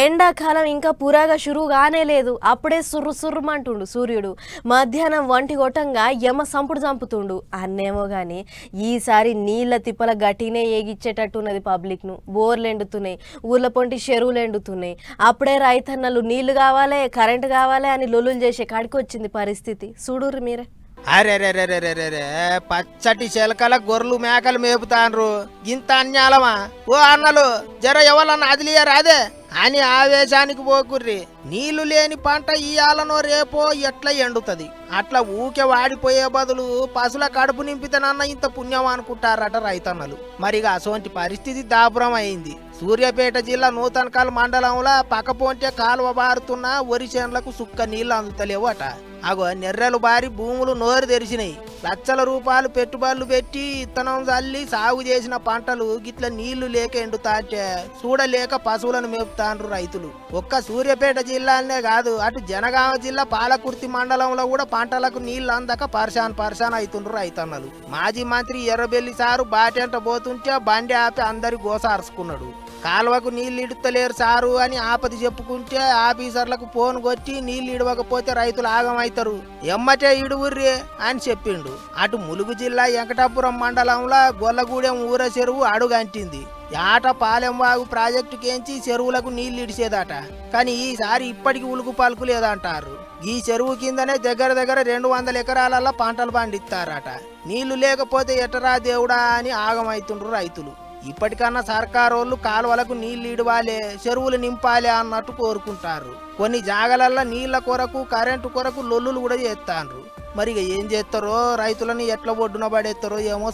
ఎండాకాలం ఇంకా పురాగా షురువు కానే లేదు. అప్పుడే సుర్రు సుర్రుమంటుండు సూర్యుడు. మధ్యాహ్నం వంటి కొట్టంగా యమ సంపుడు చంపుతుండు. అన్నేమో గాని ఈసారి నీళ్ళ తిప్పల గట్టినే ఏగిచ్చేటట్టున్నది పబ్లిక్ను. బోర్లు ఎండుతున్నాయి ఊర్ల పొంటి చెరువులు ఎండుతున్నాయి అప్పుడే రైతన్నలు నీళ్ళు కావాలి కరెంటు కావాలి అని లొల్లులు చేసే కాడికి వచ్చింది పరిస్థితి. చూడుర్రి మీరే. అరే పచ్చటి చిలకల గొర్రెలు మేకలు మేపుతాన్రు. ఇంత అన్యాలమా? ఓ అన్నలు జర ఎవరన్నా అదిలియరా అదే అని ఆవేశానికి పోకుర్రి. నీళ్ళు లేని పంట ఇయాలనో రేపో ఎట్లా ఎండుతుంది? అట్లా ఊకే వాడిపోయే బదులు పశుల కడుపు నింపితేనన్న ఇంత పుణ్యం అనుకుంటారట రైతన్నలు. మరిగా అసోంటి పరిస్థితి దాపురం అయింది సూర్యాపేట జిల్లా నూతనకాల్ మండలంలో పక్కపోంటే కాలువ బారుతున్న వరి చేనులకు సుక్క నీళ్ళు అందుతలేవు అట అగో నెర్రెలు బారి భూములు నోరు తెరిచినాయి. లక్షల రూపాయలు పెట్టుబడులు పెట్టి ఇత్తనం చల్లి సాగు చేసిన పంటలు గిట్ల నీళ్ళు లేక ఎండుతాంటే చూడలేక పశువులను మేపుతాండ్రు రైతులు. ఒక్క సూర్యాపేట జిల్లానే కాదు అటు జనగామ జిల్లా పాలకుర్తి మండలంలో కూడా పంటలకు నీళ్ళు అందక పర్షాన్ పర్షాన్ అవుతుండ్రు రైతన్నలు. మాజీ మంత్రి ఎర్రబెల్లి సారు బాటెంట పోతుంటే బండి ఆపి అందరి గోసార్చుకున్నాడు. కాలువకు నీళ్ళు ఇడుతలేరు సారు అని ఆపది చెప్పుకుంటే ఆఫీసర్లకు ఫోన్ కొట్టి నీళ్ళు ఇడవకపోతే రైతులు ఆగమవుతారు ఎమ్మటే ఇడువుర్రి అని చెప్పిండు. అటు ములుగు జిల్లా వెంకటాపురం మండలంలో గొల్లగూడెం ఊర చెరువు అడుగంటింది. యాట పాలెంవాగు ప్రాజెక్టుకేంచి చెరువులకు నీళ్ళు ఇడిచేదట కానీ ఈసారి ఇప్పటికి ఉలుకు పలుకు లేదంటారు. ఈ చెరువు కిందనే దగ్గర దగ్గర రెండు వందల ఎకరాలలో పంటలు పండిస్తారట. నీళ్ళు లేకపోతే ఎటరా దేవుడా అని ఆగమైతుండ్రు రైతులు. ఇప్పటికన్నా సర్కారోళ్ళు కాలువలకు నీళ్ళు ఇడవాలే చెరువులు నింపాలి అన్నట్టు కోరుకుంటారు. కొన్ని జాగలల్లో నీళ్ళ కొరకు కరెంటు కొరకు లొల్లులు కూడా చేస్తాండ్రు. మరి ఇక ఏం చేస్తారో రైతులని ఎట్లా ఒడ్డున పడేస్తారో ఏమో